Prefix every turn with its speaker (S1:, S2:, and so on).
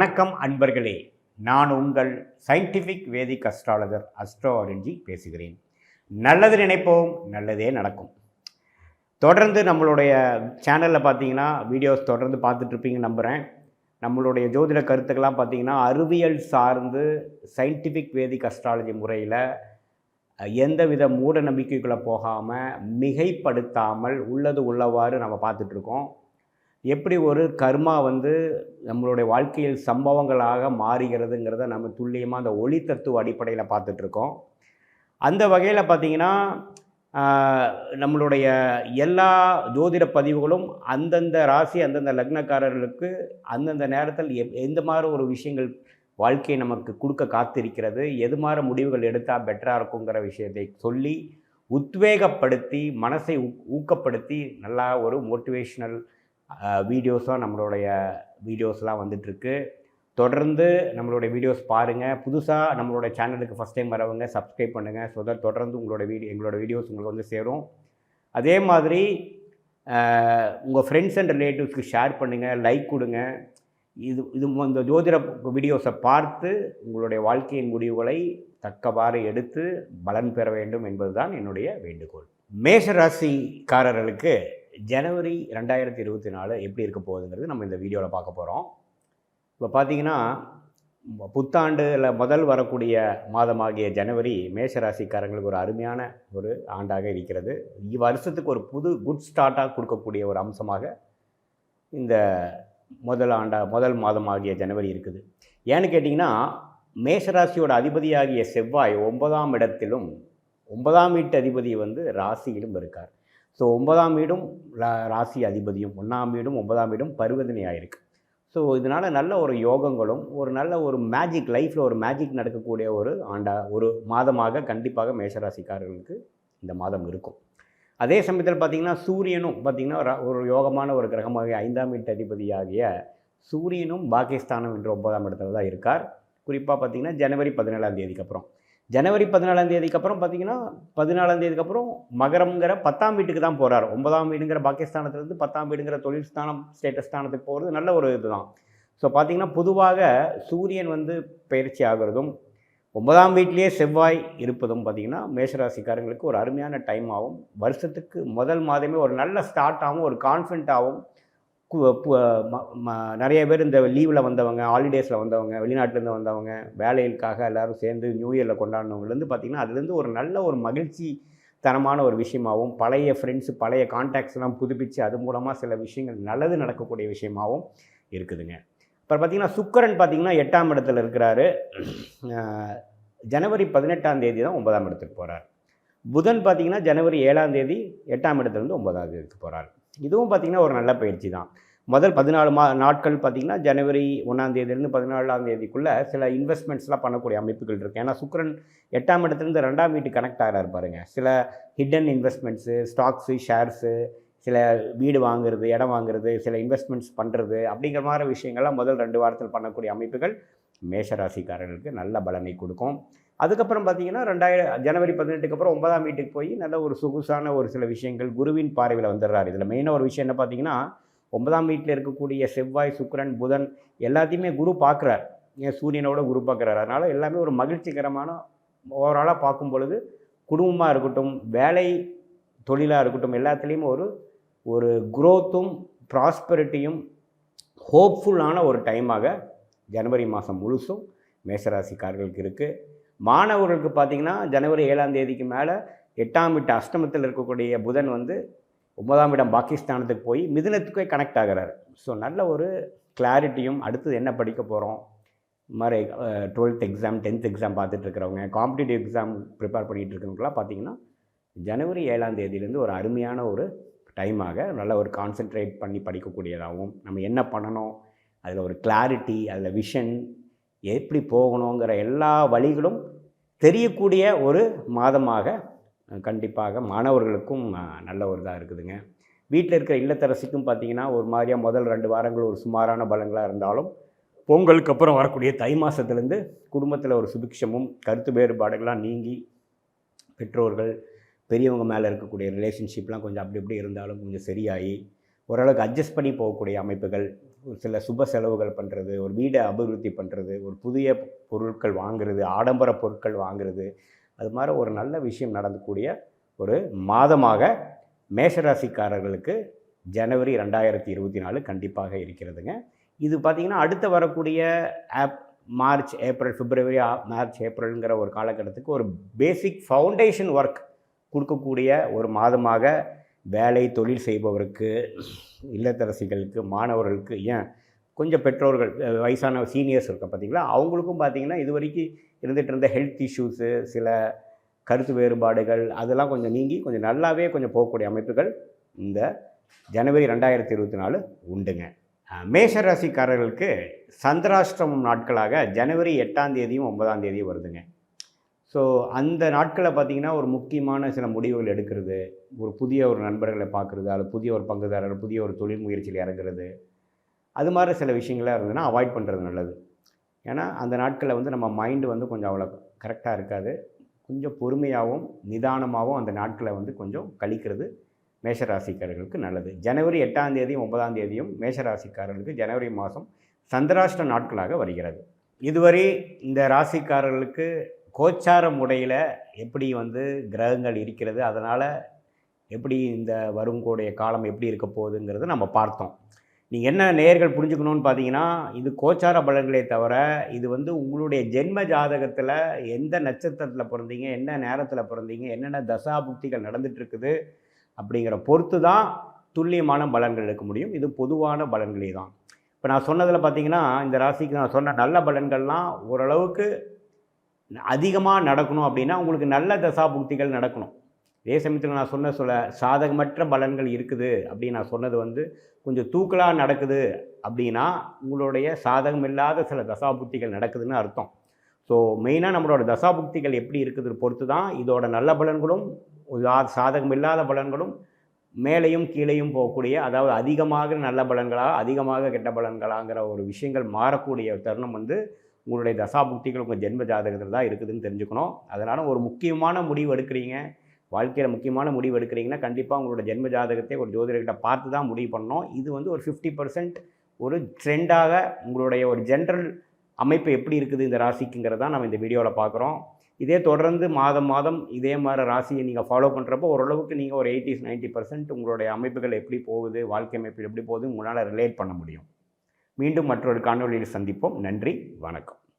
S1: வணக்கம் அன்பர்களே. நான் உங்கள் சயின்டிஃபிக் வேதிக் அஸ்ட்ராலஜர் அஸ்ட்ரோ அருஞ்சி பேசுகிறேன். நல்லது நினைப்போம் நல்லதே நடக்கும். தொடர்ந்து நம்மளுடைய சேனலில் பார்த்தீங்கன்னா வீடியோஸ் தொடர்ந்து பார்த்துட்ருப்பீங்க நம்புகிறேன் நம்மளுடைய ஜோதிட கருத்துக்கெல்லாம் பார்த்தீங்கன்னா அறிவியல் சார்ந்து சயின்டிஃபிக் வேதிக் அஸ்ட்ராலஜி முறையில் எந்தவித மூட நம்பிக்கைக்குள்ளே போகாமல் மிகைப்படுத்தாமல் உள்ளது உள்ளவாறு நம்ம பார்த்துட்ருக்கோம் எப்படி ஒரு கர்மா வந்து நம்மளுடைய வாழ்க்கையில் சம்பவங்களாக மாறுகிறதுங்கிறத நம்ம துல்லியமாக அந்த ஒளி தத்துவ அடிப்படையில் பார்த்துட்ருக்கோம். அந்த வகையில் பார்த்திங்கன்னா நம்மளுடைய எல்லா ஜோதிட பதிவுகளும் அந்தந்த ராசி அந்தந்த லக்னக்காரர்களுக்கு அந்தந்த நேரத்தில் எப் எந்த மாதிரி ஒரு விஷயங்கள் வாழ்க்கையை நமக்கு கொடுக்க காத்திருக்கிறது எது மாதிரி முடிவுகள் எடுத்தால் பெட்டராக இருக்குங்கிற விஷயத்தை சொல்லி உத்வேகப்படுத்தி மனசை ஊக்கப்படுத்தி நல்லா ஒரு மோட்டிவேஷ்னல் வீடியோஸாக நம்மளுடைய வீடியோஸ்லாம் வந்துட்டுருக்கு. தொடர்ந்து நம்மளுடைய வீடியோஸ் பாருங்கள் புதுசாக நம்மளுடைய சேனலுக்கு ஃபஸ்ட் டைம் வரவங்க சப்ஸ்கிரைப் பண்ணுங்கள் ஸோ தட் தொடர்ந்து உங்களோட வீடியோ எங்களோட வீடியோஸ் உங்களுக்கு வந்து சேரும். அதே மாதிரி உங்கள் ஃப்ரெண்ட்ஸ் அண்ட் ரிலேட்டிவ்ஸ்க்கு ஷேர் பண்ணுங்கள் லைக் கொடுங்க. இது இது இந்த ஜோதிட வீடியோஸை பார்த்து உங்களுடைய வாழ்க்கையின் முடிவுகளை தக்கவாறு எடுத்து பலன் பெற வேண்டும் என்பதுதான் என்னுடைய வேண்டுகோள். மேஷ ராசிக்காரர்களுக்கு ஜனவரி ரெண்டாயிரத்தி இருபத்தி நாலு எப்படி இருக்க போகுதுங்கிறது நம்ம இந்த வீடியோவில் பார்க்க போகிறோம் இப்போ பார்த்தீங்கன்னா புத்தாண்டில் முதல் வரக்கூடிய மாதமாகிய ஜனவரி மேஷ ராசிக்காரங்களுக்கு ஒரு அருமையான ஒரு ஆண்டாக இருக்கிறது. வருஷத்துக்கு ஒரு புது குட் ஸ்டார்ட்டாக கொடுக்கக்கூடிய ஒரு அம்சமாக இந்த முதல் ஆண்டா முதல் மாதமாகிய ஜனவரி இருக்குது. ஏன்னு கேட்டிங்கன்னா மேஷராசியோட அதிபதியாகிய செவ்வாய் ஒன்பதாம் இடத்திலும் ஒன்பதாம் வீட்டு அதிபதி வந்து ராசியிலும் இருக்கார். ஸோ ஒன்பதாம் வீடும் ராசி அதிபதியும் ஒன்றாம் வீடும் ஒன்பதாம் வீடும் பருவதனையாக இருக்குது ஸோ இதனால் நல்ல ஒரு யோகங்களும் ஒரு நல்ல ஒரு மேஜிக் லைஃப்பில் ஒரு மேஜிக் நடக்கக்கூடிய ஒரு ஆண்டா ஒரு மாதமாக கண்டிப்பாக மேஷராசிக்காரர்களுக்கு இந்த மாதம் இருக்கும். அதே சமயத்தில் பார்த்தீங்கன்னா சூரியனும் பார்த்தீங்கன்னா ஒரு யோகமான ஒரு கிரகமாக ஐந்தாம் வீட்டு அதிபதியாகிய சூரியனும் பாகிஸ்தானம் என்ற ஒன்பதாம் இடத்துல தான் இருக்கார். குறிப்பாக பார்த்தீங்கன்னா ஜனவரி பதினேழாம் தேதிக்கு அப்புறம். ஜனவரி பதினாலாம் தேதிக்கு அப்புறம் பார்த்தீங்கன்னா பதினாலாம் தேதிக்கு அப்புறம் மகரம்ங்கிற பத்தாம் வீட்டுக்கு தான் போகிறார் ஒன்பதாம் வீடுங்கிற பாகிஸ்தானத்துலேருந்து பத்தாம் வீடுங்கிற தொழில் ஸ்தானம் ஸ்டேட்டஸ் ஸ்தானத்துக்கு போகிறது நல்ல ஒரு இதுதான். ஸோ பார்த்தீங்கன்னா பொதுவாக சூரியன் வந்து பயிற்சி ஆகிறதும் ஒன்பதாம் வீட்டிலேயே செவ்வாய் இருப்பதும் பார்த்திங்கன்னா மேஷராசிக்காரங்களுக்கு ஒரு அருமையான டைம் ஆகும். வருஷத்துக்கு முதல் மாதமே ஒரு நல்ல ஸ்டார்ட்டாகவும் ஒரு கான்ஃபிடண்ட்டாகவும் நிறைய பேர் இந்த லீவில் வந்தவங்க ஹாலிடேஸில் வந்தவங்க வெளிநாட்டிலேருந்து வந்தவங்க வேலைகளுக்காக எல்லாரும் சேர்ந்து நியூ இயரில் கொண்டாடினவங்கலேருந்து பார்த்திங்கன்னா அதுலேருந்து ஒரு நல்ல ஒரு மகிழ்ச்சி தரமான ஒரு விஷயமாகவும் பழைய ஃப்ரெண்ட்ஸு பழைய கான்டாக்ட்ஸ்லாம் புதுப்பித்து அது மூலமாக சில விஷயங்கள் நல்லது நடக்கக்கூடிய விஷயமாகவும் இருக்குதுங்க. அப்புறம் பார்த்திங்கன்னா சுக்கரன் பார்த்திங்கன்னா எட்டாம் இடத்துல இருக்கிறாரு. ஜனவரி பதினெட்டாம் தேதி தான் ஒன்பதாம் இடத்துக்கு போகிறார் புதன் பார்த்திங்கன்னா ஜனவரி ஏழாம் தேதி எட்டாம் இடத்துலேருந்து ஒன்பதாம் தேதிக்கு போகிறார் இதுவும் பார்த்திங்கன்னா ஒரு நல்ல பயிற்சி தான். முதல் பதினாலு மா நாட்கள் பார்த்திங்கன்னா ஜனவரி ஒன்றாம் தேதியிலேருந்து பதினாலாம் தேதிக்குள்ளே சில இன்வெஸ்ட்மெண்ட்ஸ்லாம் பண்ணக்கூடிய அமைப்புகள் இருக்குது ஏன்னா சுக்கிரன் எட்டாம் இடத்துலேருந்து ரெண்டாம் வீட்டு கனெக்ட் ஆகிறாரு பாருங்கள் சில ஹிடன் இன்வெஸ்ட்மெண்ட்ஸு ஸ்டாக்ஸு ஷேர்ஸு சில வீடு வாங்குறது இடம் வாங்குறது சில இன்வெஸ்ட்மெண்ட்ஸ் பண்ணுறது அப்படிங்கிற மாதிரி விஷயங்கள்லாம் முதல் ரெண்டு வாரத்தில் பண்ணக்கூடிய அமைப்புகள் மேஷராசிக்காரர்களுக்கு நல்ல பலனை கொடுக்கும். அதுக்கப்புறம் பார்த்தீங்கன்னா ரெண்டாயிரம் ஜனவரி பதினெட்டுக்கு அப்புறம் ஒன்பதாம் வீட்டுக்கு போய் நல்ல ஒரு சொகுசான ஒரு சில விஷயங்கள் குருவின் பார்வையில் வந்துடுறாரு. இதில் மெயினாக ஒரு விஷயம் என்ன பார்த்தீங்கன்னா ஒன்பதாம் வீட்டில் இருக்கக்கூடிய செவ்வாய் சுக்கரன் புதன் எல்லாத்தையுமே குரு பார்க்குறார். ஏன்? சூரியனோட குரு பார்க்குறாரு. அதனால் எல்லாமே ஒரு மகிழ்ச்சிகரமான ஓவராலாக பார்க்கும் பொழுது குடும்பமாக இருக்கட்டும் வேலை தொழிலாக இருக்கட்டும் எல்லாத்துலேயும் ஒரு ஒரு குரோத்தும் ப்ராஸ்பெரிட்டியும் ஹோப்ஃபுல்லான ஒரு டைமாக ஜனவரி மாதம் முழுசும் மேசராசிக்காரர்களுக்கு இருக்குது மாணவர்களுக்கு பார்த்திங்கன்னா ஜனவரி ஏழாம் தேதிக்கு மேலே எட்டாம் வீட்டு அஷ்டமத்தில் இருக்கக்கூடிய புதன் வந்து ஒன்பதாம் இடம் பாகிஸ்தானத்துக்கு போய் மிதுனத்துக்கே கனெக்ட் ஆகிறாரு. ஸோ நல்ல ஒரு கிளாரிட்டியும் அடுத்தது என்ன படிக்க போகிறோம் மாதிரி டுவெல்த் எக்ஸாம் டென்த் எக்ஸாம் பார்த்துட்டு இருக்கிறவங்க காம்படிட்டிவ் எக்ஸாம் ப்ரிப்பேர் பண்ணிகிட்டு இருக்கிறவங்களாம் பார்த்தீங்கன்னா ஜனவரி ஏழாம் தேதியிலேருந்து ஒரு அருமையான ஒரு டைமாக நல்ல ஒரு கான்சென்ட்ரேட் பண்ணி படிக்கக்கூடியதாகவும் நம்ம என்ன பண்ணணும்? அதில் ஒரு கிளாரிட்டி அதில் விஷன் எப்படி போகணுங்கிற எல்லா வழிகளும் தெரியக்கூடிய ஒரு மாதமாக கண்டிப்பாக மாணவர்களுக்கும் நல்ல ஒரு இதாக இருக்குதுங்க. வீட்டில் இருக்கிற இல்லத்தரசிக்கும் பார்த்தீங்கன்னா ஒரு மாதிரியாக முதல் ரெண்டு வாரங்கள் ஒரு சுமாரான பலங்களாக இருந்தாலும் பொங்கலுக்கு அப்புறம் வரக்கூடிய தை மாதத்துலேருந்து குடும்பத்தில் ஒரு சுபிக்ஷமும் கருத்து வேறுபாடுகள்லாம் நீங்கி பெற்றோர்கள் பெரியவங்க மேலே இருக்கக்கூடிய ரிலேஷன்ஷிப்லாம் கொஞ்சம் அப்படி இப்படி இருந்தாலும் கொஞ்சம் சரியாகி ஓரளவுக்கு அட்ஜஸ்ட் பண்ணி போகக்கூடிய அமைப்புகள் சில சுப செலவுகள் பண்ணுறது ஒரு வீடை அபிவிருத்தி பண்ணுறது ஒரு புதிய பொருட்கள் வாங்குறது ஆடம்பர பொருட்கள் வாங்குறது அது மாதிரி ஒரு நல்ல விஷயம் நடந்தக்கூடிய ஒரு மாதமாக மேஷராசிக்காரர்களுக்கு ஜனவரி ரெண்டாயிரத்தி இருபத்தி நாலு கண்டிப்பாக இருக்கிறதுங்க. இது பார்த்திங்கன்னா அடுத்து வரக்கூடிய of March April February March ஏப்ரல்ங்கிற ஒரு காலகட்டத்துக்கு ஒரு பேசிக் ஃபவுண்டேஷன் ஒர்க் கொடுக்கக்கூடிய ஒரு மாதமாக வேலை தொழில் செய்பவருக்கு இல்லத்தரசிகளுக்கு மாணவர்களுக்கு ஏன்? கொஞ்சம் பெற்றோர்கள் வயசான சீனியர்ஸ் இருக்க பார்த்தீங்களா அவங்களுக்கும் பார்த்தீங்கன்னா இது வரைக்கும் இருந்துகிட்டு இருந்த ஹெல்த் இஷ்யூஸு சில கருத்து வேறுபாடுகள் அதெல்லாம் கொஞ்சம் நீங்கி கொஞ்சம் நல்லாவே கொஞ்சம் போகக்கூடிய அமைப்புகள் இந்த ஜனவரி ரெண்டாயிரத்தி இருபத்தி நாலு உண்டுங்க. மேஷ ராசிக்காரர்களுக்கு சந்திராஷ்டிரமம் நாட்களாக ஜனவரி எட்டாம் தேதியும் ஒன்பதாம் தேதியும் வருதுங்க. ஸோ அந்த நாட்களை பார்த்தீங்கன்னா ஒரு முக்கியமான சில முடிவுகள் எடுக்கிறது. ஒரு புதிய ஒரு நண்பர்களை பார்க்குறது அல்லது புதிய ஒரு பங்குதாரர் புதிய ஒரு தொழில் முயற்சியில் இறங்குறது. அது மாதிரி சில விஷயங்களாக இருந்ததுன்னா அவாய்ட் பண்ணுறது நல்லது. ஏன்னா அந்த நாட்களில் வந்து நம்ம மைண்டு வந்து கொஞ்சம் அவ்வளோ கரெக்டாக இருக்காது. கொஞ்சம் பொறுமையாகவும் நிதானமாகவும் அந்த நாட்களை வந்து கொஞ்சம் கழிக்கிறது மேஷராசிக்காரர்களுக்கு நல்லது. ஜனவரி எட்டாம் தேதியும் ஒன்பதாம் தேதியும் மேஷராசிக்காரர்களுக்கு ஜனவரி மாதம் சந்திராஷ்ட நாட்களாக வருகிறது. இதுவரை இந்த ராசிக்காரர்களுக்கு கோச்சார முறையில் எப்படி வந்து கிரகங்கள் இருக்கிறது அதனால் எப்படி இந்த வரும் காலம் எப்படி இருக்க போகுதுங்கிறத நம்ம பார்த்தோம். நீங்கள் என்ன நேர்கள் புரிஞ்சுக்கணும்னு பார்த்தீங்கன்னா இது கோச்சார பலன்களே தவிர இது வந்து உங்களுடைய ஜென்ம ஜாதகத்தில் எந்த நட்சத்திரத்தில் பிறந்தீங்க என்ன நேரத்தில் பிறந்தீங்க என்னென்ன தசாபுக்திகள் நடந்துகிட்ருக்குது அப்படிங்கிற பொறுத்து தான் துல்லியமான பலன்கள் எடுக்க முடியும். இது பொதுவான பலன்களே தான். இப்போ நான் சொன்னதில் பார்த்தீங்கன்னா இந்த ராசிக்கு நான் சொன்ன நல்ல பலன்கள்லாம் ஓரளவுக்கு அதிகமாக நடக்கணும் அப்படின்னா உங்களுக்கு நல்ல தசா புக்திகள் நடக்கணும். அதே சமயத்தில் நான் சொன்ன சொல்ல சாதகமற்ற பலன்கள் இருக்குது அப்படின்னு நான் சொன்னது வந்து கொஞ்சம் தூக்கலாக நடக்குது அப்படின்னா உங்களுடைய சாதகம் இல்லாத சில தசாபுக்திகள் நடக்குதுன்னு அர்த்தம். ஸோ மெயினாக நம்மளோட தசாபுக்திகள் எப்படி இருக்குது பொறுத்து தான் இதோட நல்ல பலன்களும் சாதகம் இல்லாத பலன்களும் மேலேயும் கீழேயும் போகக்கூடிய அதாவது அதிகமாக நல்ல பலன்களாக அதிகமாக கெட்ட பலன்களாங்கிற ஒரு விஷயங்கள் மாறக்கூடிய தருணம் வந்து உங்களுடைய தசாபுக்திகள் உங்கள் ஜென்ம ஜாதகத்தில் தான் இருக்குதுன்னு தெரிஞ்சுக்கணும். அதனால் ஒரு முக்கியமான முடிவு எடுக்கிறீங்க. வாழ்க்கையில் முக்கியமான முடிவு எடுக்கிறீங்கன்னா கண்டிப்பாக உங்களோட ஜென்ம ஜாதகத்தை ஒரு ஜோதிடர்கிட்ட பார்த்து தான் முடிவு பண்ணணும். இது வந்து ஒரு ஃபிஃப்டி பர்சன்ட் ஒரு ட்ரெண்டாக உங்களுடைய ஒரு ஜென்ரல் அமைப்பு எப்படி இருக்குது இந்த ராசிக்குங்கிறத நம்ம இந்த வீடியோவில் பார்க்குறோம். இதே தொடர்ந்து மாதம் மாதம் இதே மாதிரி ராசியை நீங்கள் ஃபாலோ பண்ணுறப்போ ஓரளவுக்கு நீங்கள் ஒரு எயிட்டிஸ் 90% பர்சன்ட் உங்களுடைய அமைப்புகள் எப்படி போகுது வாழ்க்கை அமைப்பு எப்படி போகுது உங்களால் ரிலேட் பண்ண முடியும். மீண்டும் மற்றொரு காணொளியில் சந்திப்போம். நன்றி வணக்கம்.